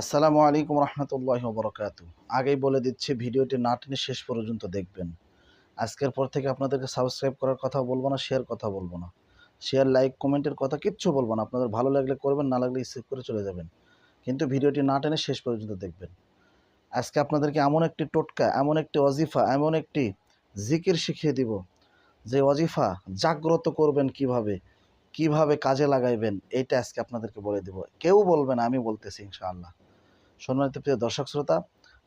আসসালামু আলাইকুম রহমতুল্লাহ বরকাত আগেই বলে দিচ্ছি, ভিডিওটি না টেনে শেষ পর্যন্ত দেখবেন। আজকের পর থেকে আপনাদেরকে সাবস্ক্রাইব করার কথা বলব না শেয়ার কথা বলব না। শেয়ার লাইক কমেন্টের কথা কিচ্ছু বলব না। আপনাদের ভালো লাগলে করবেন, না লাগলে স্কিপ করে চলে যাবেন। কিন্তু ভিডিওটি না টেনে শেষ পর্যন্ত দেখবেন। আজকে আপনাদেরকে এমন একটি টোটকা, এমন একটি অজিফা এমন একটি জিকির শিখিয়ে দিব, যে অজিফা জাগ্রত করবেন কীভাবে কীভাবে কাজে লাগাইবেন, এইটা আজকে আপনাদেরকে বলে দেব। কেউ বলবে না, আমি বলতেছি ইনশাআল্লাহ। সম্মানিত প্রিয় দর্শক শ্রোতা,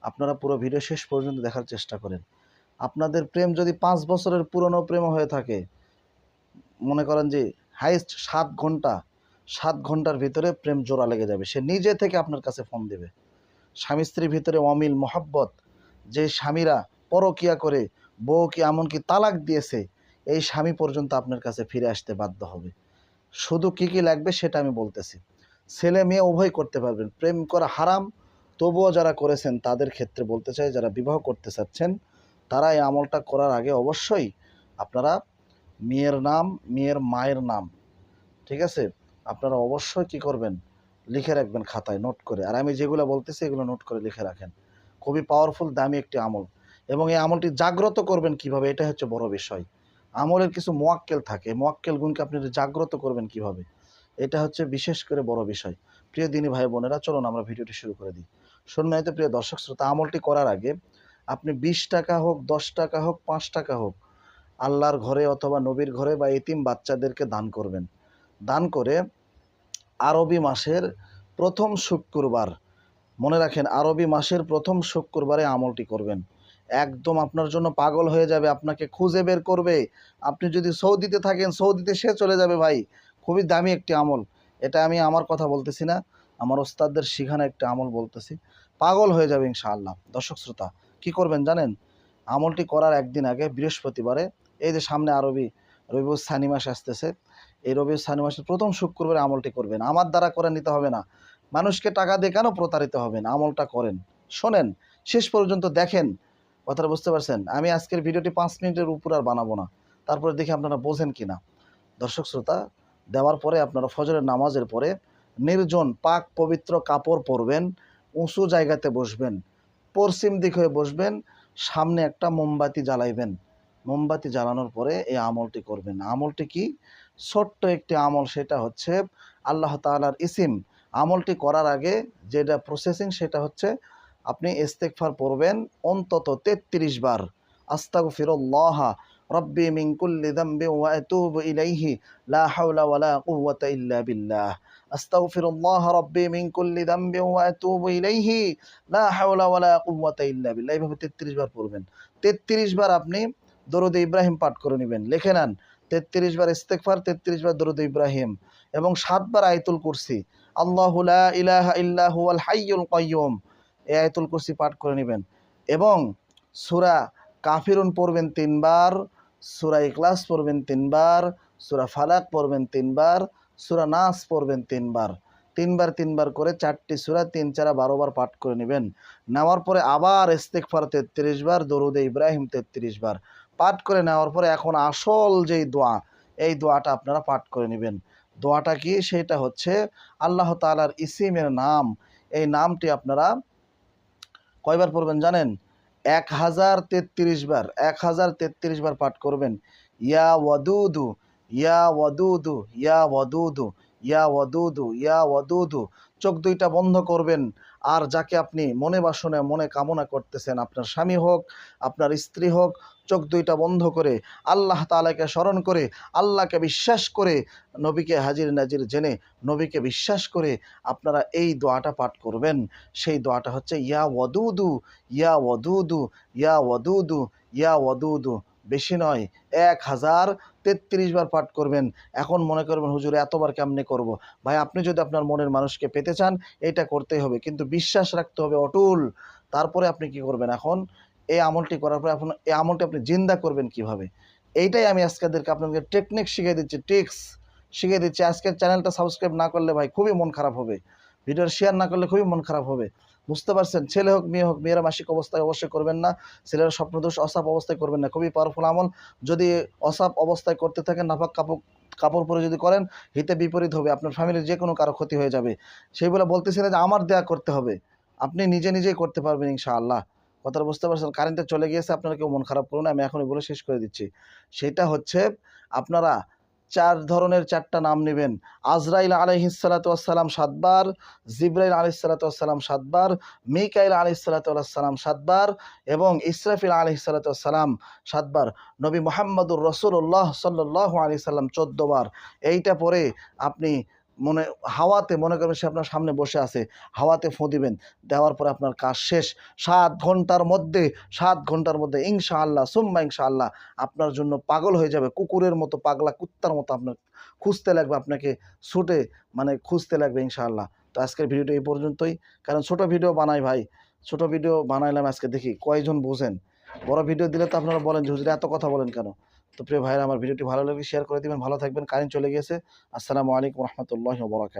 আপনারা পুরো ভিডিও শেষ পর্যন্ত দেখার চেষ্টা করেন। আপনাদের প্রেম যদি পাঁচ বছরের পুরনো প্রেম হয়ে থাকে, মনে করেন যে হাইস্ট সাত ঘণ্টা, সাত ঘণ্টার ভিতরে প্রেম জোড়া লেগে যাবে। সে নিজে থেকে আপনার কাছে ফোন দেবে। স্বামী স্ত্রীর ভিতরে অমিল মোহাব্বত, যে স্বামীরা পরকিয়া করে, বউকে এমনকি তালাক দিয়েছে, এই স্বামী পর্যন্ত আপনার কাছে ফিরে আসতে বাধ্য হবে। শুধু কি কি লাগবে সেটা আমি বলতেছি। ছেলে মেয়ে উভয় করতে পারবেন। প্রেম করা হারাম তবুও যারা করেছেন তাদের ক্ষেত্রে বলতে চাই, যারা বিবাহ করতে চাচ্ছেন, তারা এই আমলটা করার আগে অবশ্যই আপনারা মেয়ের নাম, মেয়ের মায়ের নাম, ঠিক আছে? আপনারা অবশ্যই কি করবেন? লিখে রাখবেন খাতায়, নোট করে। আর আমি যেগুলো বলতেছি এগুলো নোট করে লিখে রাখেন। খুবই পাওয়ারফুল দামি একটি আমল। এবং এই আমলটি জাগ্রত করবেন কীভাবে? এটা হচ্ছে বড় বিষয়। আমলের কিছু মোয়াক্কেল থাকে। মোয়াক্কেল গুণকে আপনি জাগ্রত করবেন কীভাবে? এটা হচ্ছে বিশেষ করে বড় বিষয়। প্রিয় দিনী ভাই বোনেরা, চলুন আমরা ভিডিওটি শুরু করে দিই। সম্মানিত প্রিয় দর্শক শ্রোতা, আমলটি করার আগে আপনি বিশ টাকা হোক, দশ টাকা হোক, পাঁচ টাকা হোক, আল্লাহর ঘরে অথবা নবীর ঘরে বা এতিম বাচ্চাদেরকে দান করবেন। দান করে আরবি মাসের প্রথম শুক্রবার, মনে রাখেন আরবি মাসের প্রথম শুক্রবারে আমলটি করবেন। একদম আপনার জন্য পাগল হয়ে যাবে, আপনাকে খুঁজে বের করবে। আপনি যদি সৌদিতে থাকেন, সৌদিতে সে চলে যাবে ভাই। খুবই দামি একটি আমল। এটা আমি আমার কথা বলতেছি না, আমার ওস্তাদদের শিখানো একটা আমল বলতেছি। পাগল হয়ে যাবে ইনশাআল্লাহ। দর্শক শ্রোতা, কি করবেন জানেন? আমলটি করার একদিন আগে বৃহস্পতিবারে, এই যে সামনে আরবি, রবিউল সানি মাস আসতেছে, এই রবিউল সানি মাসের প্রথম শুক্রবারে আমলটি করবেন। আমার দ্বারা করে নিতে হবে না। মানুষকে টাকা দিয়ে কেন প্রতারিত হবেন? আমলটা করেন। শোনেন, শেষ পর্যন্ত দেখেন। কথাটা বুঝতে পারছেন? আমি আজকের ভিডিওটি পাঁচ মিনিটের উপর আর বানাবো না। তারপরে দেখি আপনারা বোঝেন কি না দর্শক শ্রোতা দেওয়ার পরে আপনারা ফজরের নামাজের পরে নির্জন পাক পবিত্র কাপড় পরবেন, উঁচু জায়গাতে বসবেন, পশ্চিম দিক হয়ে বসবেন, সামনে একটা মোমবাতি জ্বালাইবেন। মোমবাতি জ্বালানোর পরে এই আমলটি করবেন। আমলটি কি? ছোট্ট একটি আমল, সেটা হচ্ছে আল্লাহ তাআলার ইসিম। আমলটি করার আগে যেটা প্রসেসিং সেটা হচ্ছে আপনি ইস্তেকফার পড়বেন অন্তত তেত্রিশ বার। আস্তাগ ফিরল্লাহ রব্বি কুল্লি দাম্বি ওয়া আতুবু ইলাইহি লা হাওলা ওয়ালা কুওয়াতা ইল্লা বিল্লাহ। আস্তাগফিরুল্লাহ রব্বি মিন কুল্লি দাম্বি ওয়া আতুবু ইলাইহি লা হাওলা ওয়ালা কুওয়াতা ইল্লা বিল্লাহ। এইভাবে 33 বার পড়বেন। 33 বার আপনি দরুদ ইব্রাহিম পাঠ করে নেবেন। লিখে নেন 33 বার ইস্তেগফার 33 বার দরুদ ইব্রাহিম। এবং সাতবার আয়াতুল কুরসি। আল্লাহু লা ইলাহা ইল্লা হুয়াল হাইয়ুল কাইয়্যুম এই আয়াতুল কুরসি পাঠ করে নেবেন। এবং সূরা কাফিরুন পড়বেন তিনবার। সূরা ইখলাস পড়বেন তিনবার, সুরা ফালাক পড়বেন তিনবার, সুরা নাস পড়বেন তিনবার। তিনবার তিনবার করে চারটি সুরা তিন চারা বারো বার পাঠ করে নেবেন। নেওয়ার পরে আবার ইস্তেগফার তেত্রিশ বার, দরুদে ইব্রাহিম তেত্রিশ বার। পাঠ করে নেওয়ার পরে এখন আসল যেই দোয়া, এই দোয়াটা আপনারা পাঠ করে নেবেন। দোয়াটা কি? সেটা হচ্ছে আল্লাহ তাআলার ইসিমের নাম। এই নামটি আপনারা কয়বার পড়বেন জানেন? এক হাজার তেত্রিশ বার, এক হাজার তেত্রিশ বার পাঠ করবেন। ইয়া ওয়াদুদু ইয়া ওয়াদুদু ইয়া ওয়াদুদু ইয়া ওয়াদুদু ইয়া ওয়াদুদু। চোখ দুইটা বন্ধ করবেন। আর যাকে আপনি মনে বাসনে, মনে কামনা করতেছেন, আপনার স্বামী হোক, আপনার স্ত্রী হোক, চোখ দুইটা বন্ধ করে, আল্লাহ তাআলাকে স্মরণ করে, আল্লাহকে বিশ্বাস করে নবীকে হাজির নাজির জেনে নবীকে বিশ্বাস করে আপনারা এই দোয়াটা পাঠ করবেন। সেই দোয়াটা হচ্ছে, ইয়া ওয়াদুদু ইয়া ওয়াদুদু ইয়া ওয়াদুদু ইয়া ওয়াদুদু। বেশি নয়, এক হাজার তেত্রিশ বার পাঠ করবেন। এখন মনে করবেন, হুজুর, এতবার কেমনে করব। ভাই, আপনি যদি আপনার মনের মানুষকে পেতে চান, এটা করতেই হবে। কিন্তু বিশ্বাস রাখতে হবে অটুল। তারপরে আপনি কি করবেন এখন? এই আমলটি করার পরে এখন এই আমলটি আপনি জিন্দা করবেন কীভাবে? এইটাই আমি আজকেদেরকে আপনাদেরকে টেকনিক শিখিয়ে দিচ্ছি টিক্স শিখিয়ে দিচ্ছি। আজকের চ্যানেলটা সাবস্ক্রাইব না করলে ভাই খুবই মন খারাপ হবে। ভিডিওর শেয়ার না করলে খুবই মন খারাপ হবে। বুঝতে পারছেন? ছেলে হোক, মেয়ে হোক, মেয়েরা মাসিক অবস্থায় অবশ্যই করবেন না। ছেলেরা স্বপ্নদোষ, অসাপ অবস্থায় করবেন না। খুবই পাওয়ারফুল আমল। যদি অসাপ অবস্থায় করতে থাকেন, নাপাক কাপড় কাপড় পরে যদি করেন, হিতে বিপরীত হবে। আপনার ফ্যামিলির যে কোনো কারও ক্ষতি হয়ে যাবে। সেই বলে বলতেছি না যে, আমার দেয়া করতে হবে। আপনি নিজে নিজেই করতে পারবেন ইনশাআল্লাহ। কথাটা বুঝতে পারছেন? কারেন্টটা চলে গিয়েছে, আপনারা কেউ মন খারাপ করুন আমি এখনই বলে শেষ করে দিচ্ছি। সেটা হচ্ছে, আপনারা চার ধরনের চারটা নাম নেবেন। আজরাইল আলহিসাল্লাতাম সাতবার, জিব্রাইল আলহিসাল্লাতাম সাতবার, মিকাইল আলহিসাল্লাতাম সাতবার এবং ইসরাফিল আলহিসাল্লাতাম সাতবার। নবী মোহাম্মদুর রসুল্লাহ সাল্লাহ আলি সাল্লাম চোদ্দবার এইটা পরে আপনি মনে, হাওয়াতে মনে করবেন সে আপনার সামনে বসে আছে, হাওয়াতে ফোঁ দিবেন, দেওয়ার পরে আপনার কাজ শেষ। সাত ঘণ্টার মধ্যে, সাত ঘণ্টার মধ্যে ইংশা ইনশাআল্লাহ, সুম্মা ইনশাআল্লাহ আপনার জন্য পাগল হয়ে যাবে, কুকুরের মতো পাগলা, কুত্তার মতো আপনার খুঁজতে লাগবে, আপনাকে ছুটে মানে খুঁজতে লাগবে ইনশাআল্লাহ। তো আজকের ভিডিওটা এই পর্যন্তই। কারণ ছোট ভিডিও বানাই ভাই, ছোট ভিডিও বানাইলাম আজকে, দেখি কয়জন বুঝেন? বড় ভিডিও দিলে তো আপনারা বলেন যে, হুজুর, এত কথা বলেন কেন? তো প্রিয় ভাইরা, আমার ভিডিওটি ভালো লাগলে শেয়ার করে দেবেন। ভালো থাকবেন। কারেন্ট চলে গেছে আসসালামু আলাইকুম রহমতুল্লাহ বরাকাত